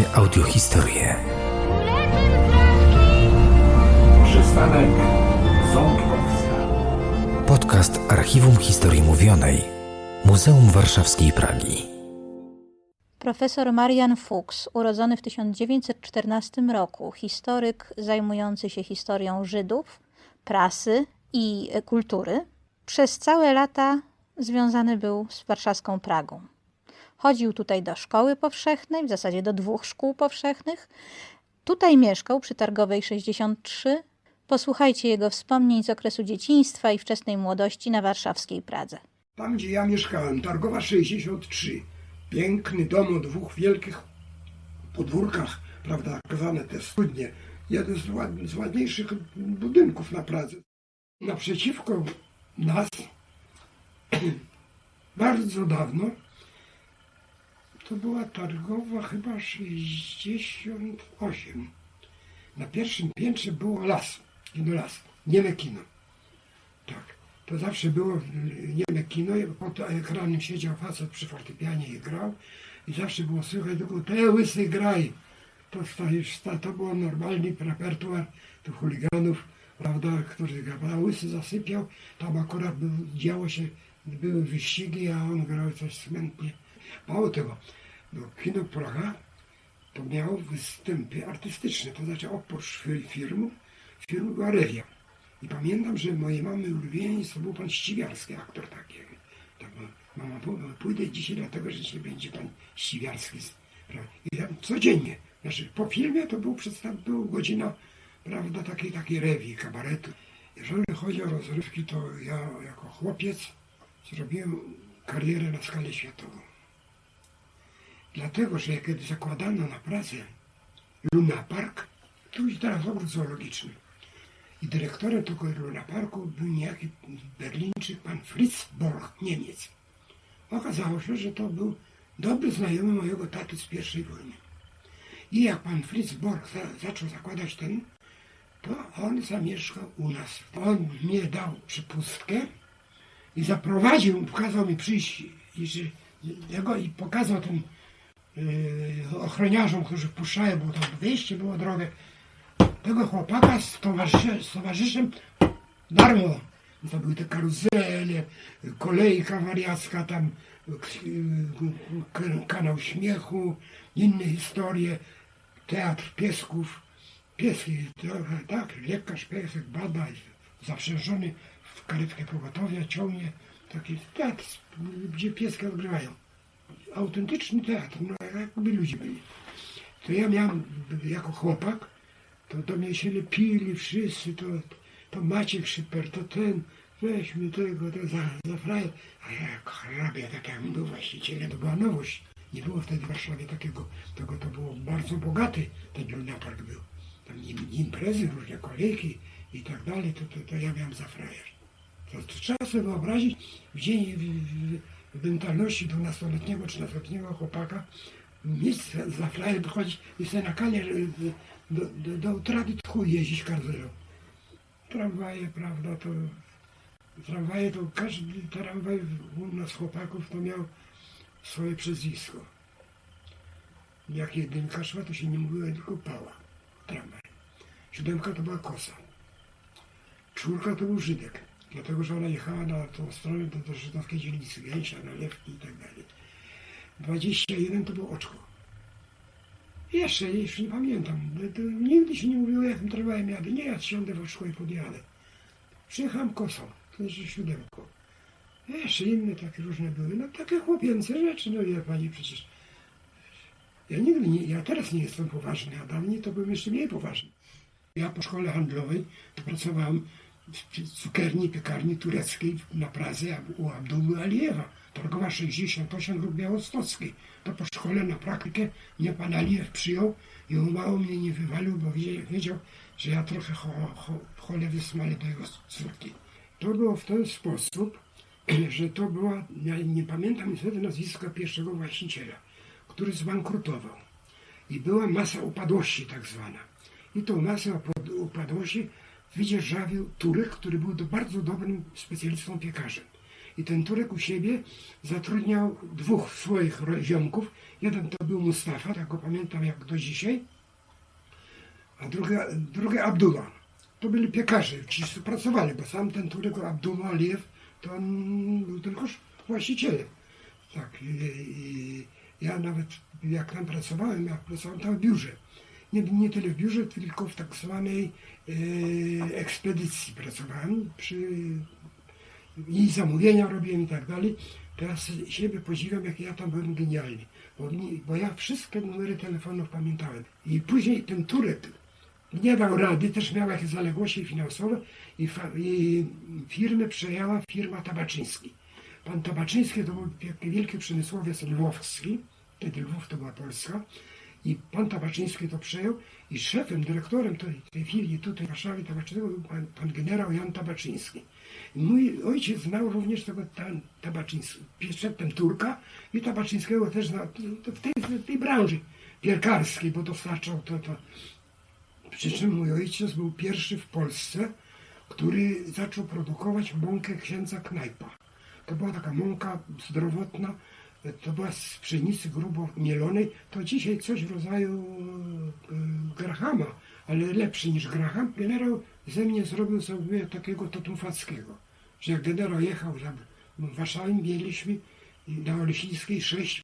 Warszawskie Audiohistorie. Przystanek Ząbkowska. Podcast Archiwum Historii Mówionej Muzeum Warszawskiej Pragi. Profesor Marian Fuchs, urodzony w 1914 roku, historyk zajmujący się historią Żydów, prasy i kultury, przez całe lata związany był z warszawską Pragą. Chodził tutaj do szkoły powszechnej, w zasadzie do dwóch szkół powszechnych. Tutaj mieszkał przy Targowej 63. Posłuchajcie jego wspomnień z okresu dzieciństwa i wczesnej młodości na warszawskiej Pradze. Tam, gdzie ja mieszkałem, Targowa 63. Piękny dom o dwóch wielkich podwórkach, prawda, kazane te studnie. Jeden z, ład, z ładniejszych budynków na Pradze. Naprzeciwko nas, bardzo dawno, to była Targowa chyba 68. Na pierwszym piętrze było las, kino las, nieme kino. Tak. To zawsze było nieme kino, pod ekranem siedział facet przy fortepianie i grał i zawsze było słychać tylko te łysy graj. To, stajesz, to było normalny repertuar tych chuliganów, prawda, którzy grał. Łysy zasypiał, tam akurat był, działo się, były wyścigi, a on grał coś smętnie. Mało tego, no, kino Praga to miało występy artystyczne, to znaczy oprócz fir- filmów, film była rewia. I pamiętam, że moje mamy ulubieniec to był pan Ściwiarski, aktor taki. Tak, mama, pó- pójdę dzisiaj dlatego, że dzisiaj będzie pan Ściwiarski. I tam codziennie, znaczy po filmie to był przedstaw, był godzina, prawda, takiej, takiej rewi, kabaretu. Jeżeli chodzi o rozrywki, to ja jako chłopiec zrobiłem karierę na skalę światową. Dlatego, że kiedy zakładano na pracę Luna Park, tu i teraz ogród zoologiczny, i dyrektorem tego Luna Parku był niejaki Berlińczyk, pan Fritz Borch, Niemiec. Okazało się, że to był dobry znajomy mojego taty z pierwszej wojny. I jak pan Fritz Borch za, zaczął zakładać ten, to on zamieszkał u nas. On mnie dał przypustkę i zaprowadził, pokazał mi przyjść i, że, jego, i pokazał yy, ochroniarzom, którzy wpuszczają, bo tam wejście było drogę, tego chłopaka z, towarzysze, z towarzyszem darmo. To były te karuzele, kolejka wariacka, tam k- kanał śmiechu, inne historie, teatr piesków. Pieski, trochę, tak, lekarz piesek bada, zaprzężony w karetkę pogotowia, ciągnie taki teatr, gdzie pieski odgrywają. Autentyczny teatr, no jakby ludzie byli. To ja miałem jako chłopak, to do mnie się lepili wszyscy, to, to Maciek Szyper, to ten, weźmy tego, to za, za. A ja hrabia, tak jakbym był właścicielem, to była nowość. Nie było wtedy w Warszawie takiego, tego to było bardzo bogaty ten Luna Park był. Tam im, imprezy, różne kolejki i tak dalej, to, to, to ja miałem za frajer. To, to trzeba sobie wyobrazić w dzień w, w mentalności 12-letniego, 13-letniego chłopaka, mieć za- frajer wychodzić i sobie na kanie y, do, do, do utraty tchu jeździć karzelą. Tramwaje, prawda, to tramwaje to każdy tramwaj u nas chłopaków to miał swoje przezwisko. Jak jedynka szła, to się nie mówiło tylko pała, tramwaj. Siódemka to była kosa. Czwórka to był Żydek, dlatego że ona jechała na tą stronę do, do żydowskiej dzielnicy, Gęsia, Nalewki i tak dalej. 21 to było oczko. Jeszcze, jeszcze nie pamiętam. Nigdy się nie mówiło, jakim tramwajem jadę. Nie, ja siądę w oczko i podjadę. Przyjechałem kosą, to jest siódemką. Jeszcze inne takie różne były. No takie chłopięce rzeczy, no wie pani przecież. Ja nigdy nie, ja teraz nie jestem poważny, a dawniej to byłem jeszcze mniej poważny. Ja po szkole handlowej to pracowałem w cukierni, piekarni tureckiej na Pradze u Abduły Alijewa. Targowa 68 lub Białostockiej. To po szkole na praktykę mnie pan Alijew przyjął i on mało mnie nie wywalił, bo wie- wiedział, że ja trochę cho, cho, cholewy smalę do jego córki. To było w ten sposób, że to była, ja nie pamiętam niestety nazwiska pierwszego właściciela, który zbankrutował. I była masa upadłości tak zwana. I tą masę upad- upadłości wydzierżawił Turek, który był bardzo dobrym specjalistą piekarzem. I ten Turek u siebie zatrudniał dwóch swoich ziomków. Jeden to był Mustafa, tak go pamiętam jak do dzisiaj, a drugi, drugi Abdullah. To byli piekarze, ci współpracowali, bo sam ten Turek Abdullah Aliyev to on był tylko właścicielem. Tak, i, i ja nawet jak tam pracowałem, jak pracowałem tam w biurze. Nie, nie tyle w biurze, tylko w tak zwanej e, ekspedycji pracowałem przy i zamówienia robiłem i tak dalej. Teraz siebie podziwiam, jak ja tam byłem genialny, bo, bo ja wszystkie numery telefonów pamiętałem. I później ten Turek nie dał rady, też miał jakieś zaległości finansowe i, fa- i firmę przejęła firma Tabaczyński. Pan Tabaczyński to był wielki przemysłowiec lwowski, wtedy Lwów to była Polska, i pan Tabaczyński to przejął i szefem, dyrektorem tej, tej filii tutaj w Warszawie Tabaczyńskiego był pan, pan generał Jan Tabaczyński. I mój ojciec znał również tego ta- Tabaczyńskiego, przedtem Turka i Tabaczyńskiego też znał w tej, w tej branży wierkarskiej, bo dostarczał to, to. Przy czym mój ojciec był pierwszy w Polsce, który zaczął produkować mąkę księdza Knajpa. To była taka mąka zdrowotna, to była z pszenicy grubo mielonej. To dzisiaj coś w rodzaju e, grahama, ale lepszy niż graham. Generał ze mnie zrobił sobie takiego totumfackiego, że jak generał jechał tam w Warszawie, mieliśmy na Oleśnickiej sześć